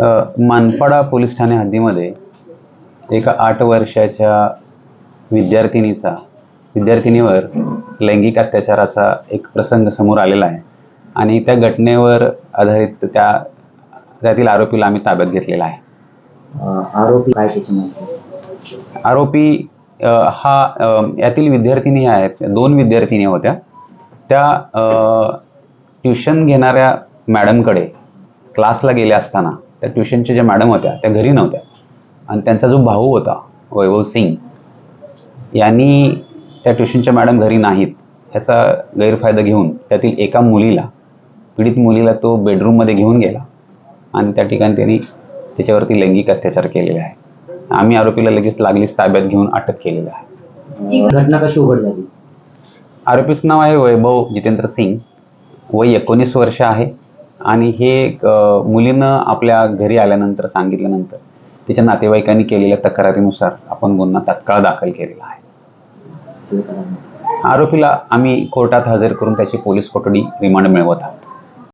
Manpada police Thane हद्दीमध्ये एका आठ वर्षाच्या विद्यार्थिनीचा विद्यार्थिनीवर लैंगिक अत्याचाराचा एक प्रसंग समोर आलेला आहे. आणि त्या घटनेवर आधारित त्या त्यातील आरोपीला आम्ही ताब्यात घेतलेला आहे. आरोपी काय आरोपी हा यातील विद्यार्थिनी आहेत. दोन विद्यार्थिनी होत्या. त्या ट्युशन घेणाऱ्या मॅडमकडे क्लासला गेल्या असताना त्या ट्युशनच्या ज्या मॅडम होत्या त्या घरी नव्हत्या. आणि त्यांचा जो भाऊ होता वैभव सिंग यांनी त्या ट्युशनच्या मॅडम घरी नाहीत. ह्याचा गैरफायदा घेऊन त्यातील एका मुलीला पीडित मुलीला तो बेडरूममध्ये घेऊन गेला. आणि त्या ठिकाणी त्यांनी त्याच्यावरती लैंगिक अत्याचार केलेले आहे आम्ही आरोपीला लगेच लागलीच ताब्यात घेऊन अटक केलेली आहे. घटना कशी उघड झाली आरोपीचं नाव आहे वैभव जितेंद्र सिंग. वय एकोणीस वर्ष आहे. आणि हे मुलीनं आपल्या घरी आल्यानंतर सांगितल्यानंतर तिच्या नातेवाईकांनी केलेल्या तक्रारीनुसार आपण गुन्हा तात्काळ दाखल केलेला आहे. आरोपीला आम्ही कोर्टात हजर करून त्याची पोलीस कोठडी रिमांड मिळवत आहोत.